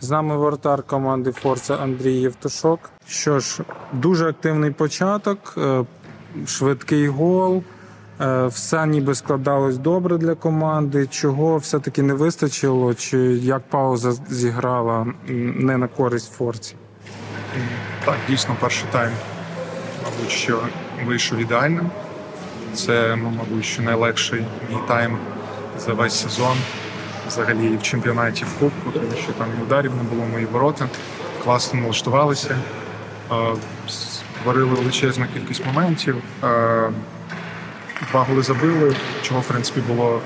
З нами воротар команди Форса Андрій Євтушок. Що ж, дуже активний початок, е, швидкий гол. Е, Все ніби складалось добре для команди. Чого все-таки не вистачило, чи як пауза зіграла не на користь Форці? Так, дійсно, перший тайм, мабуть, що вийшов ідеальним. Це, ну, мабуть, що найлегший мій тайм за весь сезон. Взагалі і в чемпіонаті в Кубку, тому що там і ударів не було мої ворота. Класно налаштувалися, е, створили величезну кількість моментів. е, Два голи забили, чого в принципі було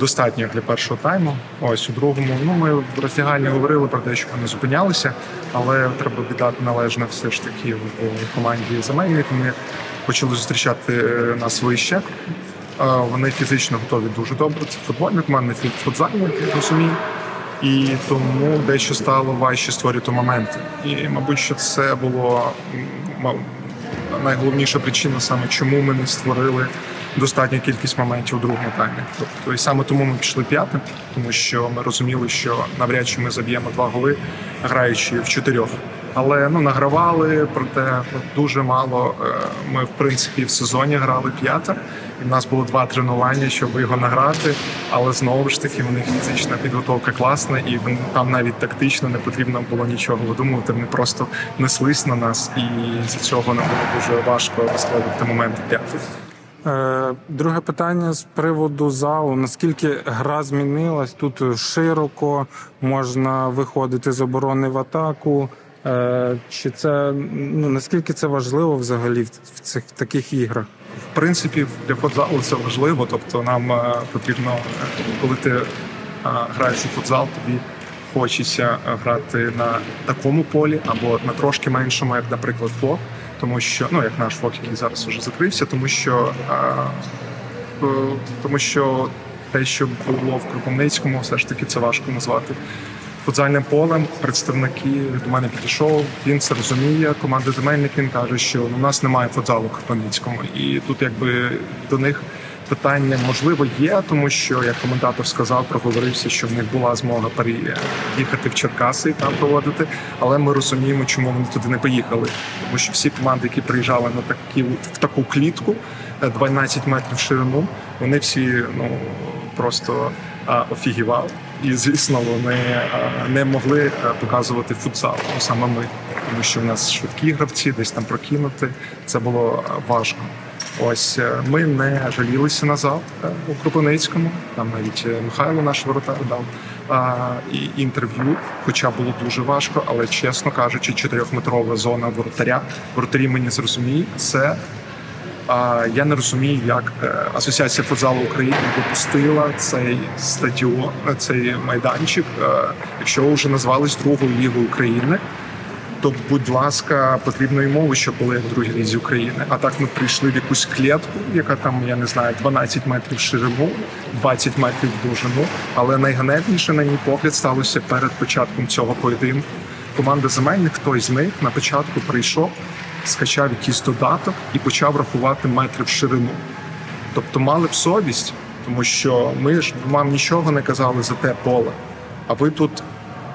достатньо для першого тайму. Ось у другому. Ну ми в роздягальні говорили про те, що не зупинялися, але треба віддати належне все ж таки в команді земельник. Вони почали зустрічати е, нас вище. Вони фізично готові дуже добре. Це футбольна команда, не футзальна, я розумію. І тому дещо стало важче створювати моменти. І, мабуть, що це було найголовніша причина, саме чому ми не створили достатню кількість моментів у другому таймі. Тобто, і саме тому ми пішли п'ятим, тому що ми розуміли, що навряд чи ми заб'ємо два голи, граючи в чотирьох. Але ну награвали, проте дуже мало. е, Ми в принципі в сезоні грали п'яте. І в нас було два тренування, щоб його награти. Але знову ж таки, в них фізична підготовка класна, і там навіть тактично не потрібно було нічого видумувати. Вони просто неслись на нас, і з цього нам було дуже важко вискладати моменти п'ятих. Е, Друге питання з приводу залу. Наскільки гра змінилась? Тут широко можна виходити з оборони в атаку. Е, Чи це ну наскільки це важливо взагалі в цих в таких іграх? В принципі, для футзалу це важливо. Тобто, нам е, потрібно, коли ти е, граєш у футзал, тобі хочеться грати на такому полі або на трошки меншому, як, наприклад, флок. Тому що, ну як наш флок, який зараз вже закрився, тому що, тому що те, що було в Кропивницькому, все ж таки це важко назвати футзальним полем. Представники до мене підійшов. Він це розуміє. Команда земельник він каже, що у нас немає футзалу в Кропивницькому. І тут, якби до них питання можливо є, тому що як коментатор сказав, проговорився, що в них була змога переїхати в Черкаси і там проводити. Але ми розуміємо, чому вони туди не поїхали. Тому що всі команди, які приїжджали на такі в таку клітку, е, 12 метрів в ширину, вони всі ну просто а, офігівали. І звісно, вони не могли показувати футзал, ну, саме ми, тому що в нас швидкі гравці, десь там прокинути. Це було важко. Ось е, ми не жалілися на зал е, у Кропивницькому. Там навіть е, Михайло, наш воротар, дав і інтерв'ю, хоча було дуже важко, але чесно кажучи, чотирьохметрова зона воротаря. Воротарі мені зрозуміють, це я не розумію, як е, Асоціація футзалу України допустила цей стадіон, е, цей майданчик. Е, Якщо вже назвались другою лігою України, то будь ласка, потрібної мови, щоб були в другій лізі України. А так ми прийшли в якусь клітку, яка там, я не знаю, 12 метрів ширину, 20 метрів довжину. Але найганебніше, на мій погляд, сталося перед початком цього поєдинку. Команда земельних, хтось з них на початку прийшов, скачав якийсь додаток і почав рахувати метри в ширину. Тобто мали б совість, тому що ми ж вам нічого не казали за те поле. А ви тут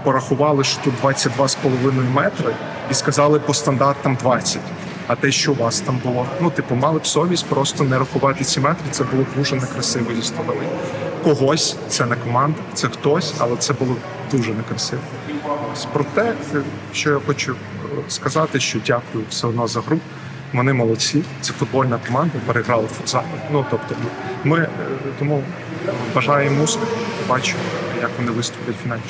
порахували, що тут 22,5 метри, і сказали по стандартам 20. А те, що у вас там було, ну типу, мали б совість просто не рахувати ці метри. Це було дуже некрасиво зі сторони. Когось це не команда, це хтось, але це було дуже некрасиво. Ось проте, що я хочу е, сказати, що дякую все одно за гру. Вони молодці. Це футбольна команда, переграли в футзал. Ну тобто, ми е, тому бажаємо успіху. Бачимо, як вони виступлять в фіналі.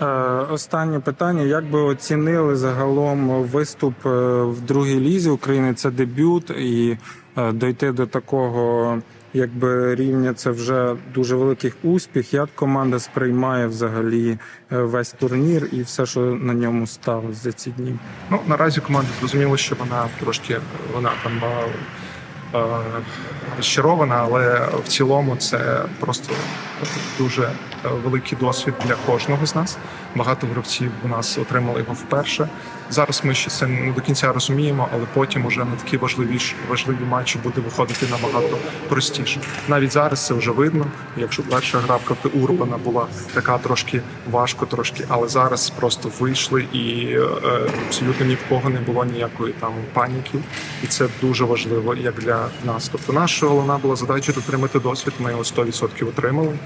Е, Останнє питання: як би оцінили загалом виступ в другій лізі України? Це дебют, і дойти до такого якби рівня це вже дуже великий успіх. Як команда сприймає взагалі е, весь турнір і все, що на ньому сталося за ці дні? Ну наразі команда зрозуміла, що вона трошки вона там е, е, розчарована, але в цілому це просто дуже е, великий досвід для кожного з нас. Багато гравців у нас отримали його вперше. Зараз ми ще це не до кінця розуміємо, але потім уже на такі важливі важливі матчі буде виходити набагато простіше. Навіть зараз це вже видно. Якщо перша гра проти Урбана була така трошки важко, трошки, але зараз просто вийшли і е, абсолютно ні в кого не було ніякої там паніки, і це дуже важливо як для нас. Тобто, наша головна була задача отримати досвід. Ми його 100% отримали.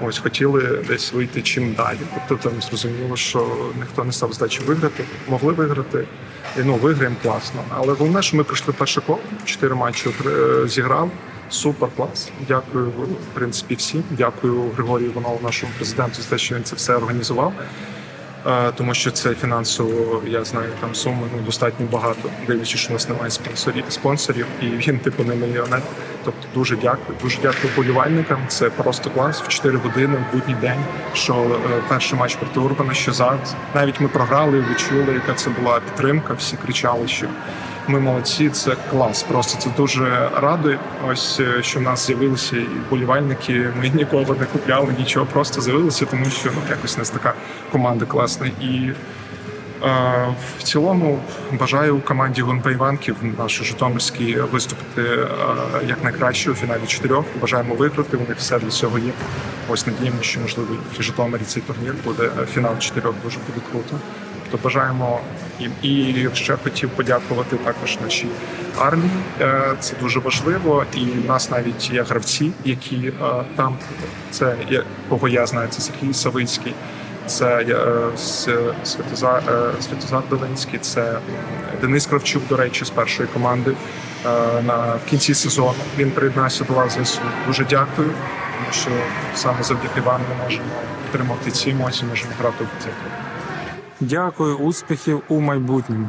Ось хотіли десь вийти чим далі. Тобто там зрозуміло, що ніхто не став здачі виграти, могли виграти. І, ну, виграємо класно. Але головне, що ми пройшли перше коло, чотири матчі е, зіграли. Супер клас. Дякую, в принципі, всім. Дякую Григорію Іванову, нашому президенту, за те, що він це все організував. Тому що це фінансово, я знаю, там суми ну, достатньо багато, дивлячись, що у нас немає спонсорів, спонсорів, і він типу не мільйонер. Тобто дуже дякую. Дуже дякую болівальникам. Це просто клас в 4 години в будній день. Що е, перший матч проти Урбана, що зараз. Навіть ми програли, ви чули, яка це була підтримка. Всі кричали, що ми молодці. Це клас. Просто це дуже радує. Ось е, що в нас з'явилися і болівальники. Ми ніколи не купляли нічого, просто з'явилися, тому що ну якось у нас така команда класна і. Е, В цілому бажаю команді Гонпа Іванків, нашій Житомирській, виступити е, якнайкраще у фіналі чотирьох. Бажаємо виграти. Них все для цього є. Ось надіємося, що можливо в Житомирі цей турнір буде е, фінал чотирьох. Дуже буде круто. Тобто бажаємо їм. І ще хотів подякувати також нашій армії. Е, Це дуже важливо. І в нас навіть є гравці, які е, там це кого я знаю. Це Сергій Савицький. Це е, Святозар, Святозар Долинський, це Денис Кравчук, до речі, з першої команди на в кінці сезону. Він приєднався до вас ЗСУ. Дуже дякую, тому що саме завдяки вам ми можемо отримати ці емоції, можемо грати в футбол. Дякую, успіхів у майбутньому.